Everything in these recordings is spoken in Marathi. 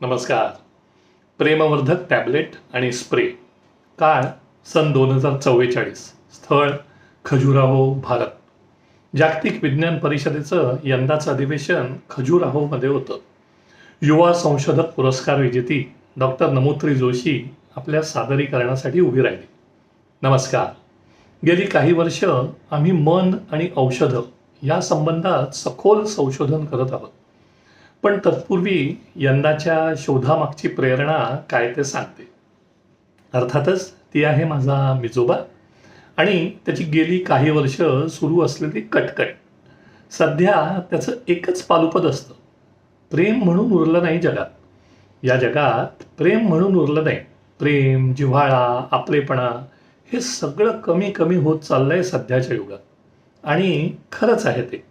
नमस्कार. प्रेमवर्धक टॅबलेट आणि स्प्रे. काळ सन दोन हजार चव्वेचाळीस. स्थळ खजुराहो भारत. जागतिक विज्ञान परिषदेचं यंदाचं अधिवेशन खजुराहोमध्ये होतं. युवा संशोधक पुरस्कार विजेती डॉक्टर नमोत्री जोशी आपल्या सादरीकरणासाठी उभी राहिली. नमस्कार. गेली काही वर्ष आम्ही मन आणि औषधं या संबंधात सखोल संशोधन करत आहोत. पण तत्पूर्वी यंदाच्या शोधामागची प्रेरणा काय ते सांगते. अर्थातच ती आहे माझा मिजोबा आणि त्याची गेली काही वर्ष सुरू असलेली कटकट. सध्या त्याचं एकच पालुपद असतं. प्रेम म्हणून उरलं नाही जगात. या जगात प्रेम म्हणून उरलं नाही. प्रेम जिव्हाळा आपलेपणा हे सगळं कमी कमी होत चाललंय सध्याच्या युगात. आणि खरंच आहे ते.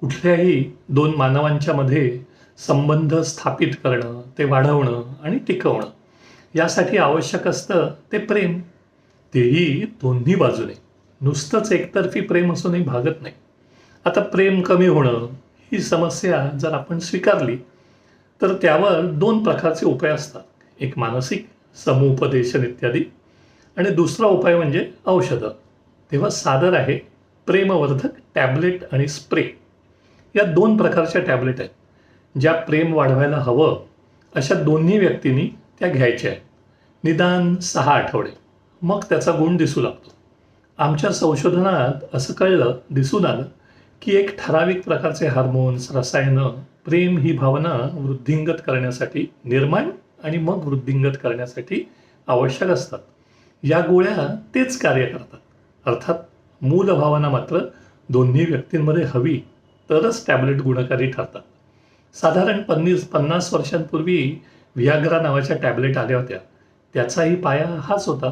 कुठल्याही दोन मानवांच्या मध्ये संबंध स्थापित करणं ते वाढवणं आणि टिकवणं यासाठी आवश्यक असतं ते प्रेम. तेही दोन्ही बाजूने. नुसतंच एकतर्फी प्रेम असूनही भागत नाही. आता प्रेम कमी होणं ही समस्या जर आपण स्वीकारली तर त्यावर दोन प्रकारचे उपाय असतात. एक मानसिक समुपदेशन इत्यादी. आणि दुसरा उपाय म्हणजे औषधं. तेव्हा सादर आहे प्रेमवर्धक टॅबलेट आणि स्प्रे. या दोन प्रकारच्या टॅबलेट आहेत. ज्या प्रेम वाढवायला हवं अशा दोन्ही व्यक्तींनी त्या घ्यायच्या आहेत. निदान सहा आठवडे. मग त्याचा गुण दिसू लागतो. आमच्या संशोधनात असं कळलं दिसून आलं की एक ठराविक प्रकारचे हार्मोन्स रसायनं प्रेम ही भावना वृद्धिंगत करण्यासाठी निर्माण आणि मग वृद्धिंगत करण्यासाठी आवश्यक असतात. या गोळ्या तेच कार्य करतात. अर्थात मूल भावना मात्र दोन्ही व्यक्तींमध्ये हवी. तरच टॅबलेट गुणकारी ठरतात. साधारण पन्नीस पन्नास वर्षांपूर्वी व्हियाग्रा नावाच्या टॅबलेट आल्या होत्या. त्याचाही पाया हाच होता.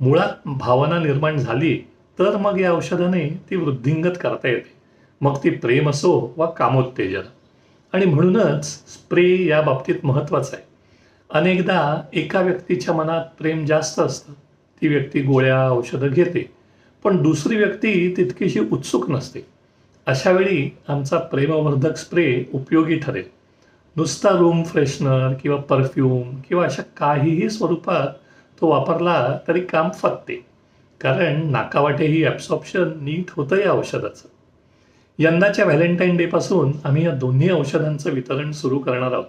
मुळात भावना निर्माण झाली तर मग या औषधाने ती वृद्धिंगत करता येते. मग ती प्रेम असो वा कामोत्तेजन. आणि म्हणूनच स्प्रे या बाबतीत महत्त्वाचं आहे. अनेकदा एका व्यक्तीच्या मनात प्रेम जास्त असतं. ती व्यक्ती गोळ्या औषधं घेते. पण दुसरी व्यक्ती तितकीशी उत्सुक नसते. अशावेळी आमचा प्रेमवर्धक स्प्रे उपयोगी ठरेल. नुसता रूम फ्रेशनर किंवा परफ्यूम किंवा अशा काहीही स्वरूपात तो वापरला तरी काम फत्ते कारण नाकावाटेही ॲब्सॉप्शन नीट होतं या औषधाचं. यंदाच्या व्हॅलेंटाईन डेपासून आम्ही या दोन्ही औषधांचं वितरण सुरू करणार आहोत.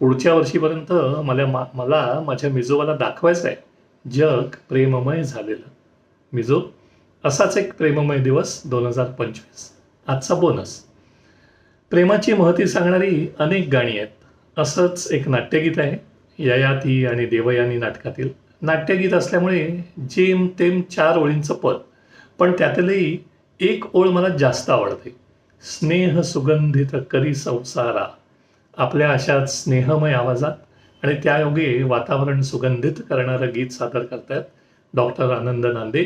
पुढच्या वर्षीपर्यंत मला मा मला माझ्या मिजोवाला दाखवायचं आहे जग प्रेममय झालेलं. मिजो असाच एक प्रेममय दिवस दोन हजार पंचवीस. आजचा बोनस. प्रेमाची महती सांगणारी अनेक गाणी आहेत. असंच एक नाट्यगीत आहे. ययाती आणि देवयानी नाटकातील. नाट्यगीत असल्यामुळे जेम तेम चार ओळींचं पद. पण त्यातलंही एक ओळ मला जास्त आवडते. स्नेह सुगंधित करी संसारा. आपल्या अशाच स्नेहमय आवाजात आणि त्यायोगे वातावरण सुगंधित करणारं गीत सादर करतायत डॉक्टर आनंद नांदे.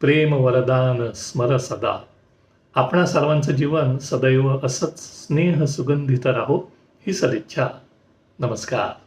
प्रेम वरदान स्मर सदा. आपणा सर्वांचं जीवन सदैव असंच स्नेह सुगंधित राहो ही सदिच्छा. नमस्कार.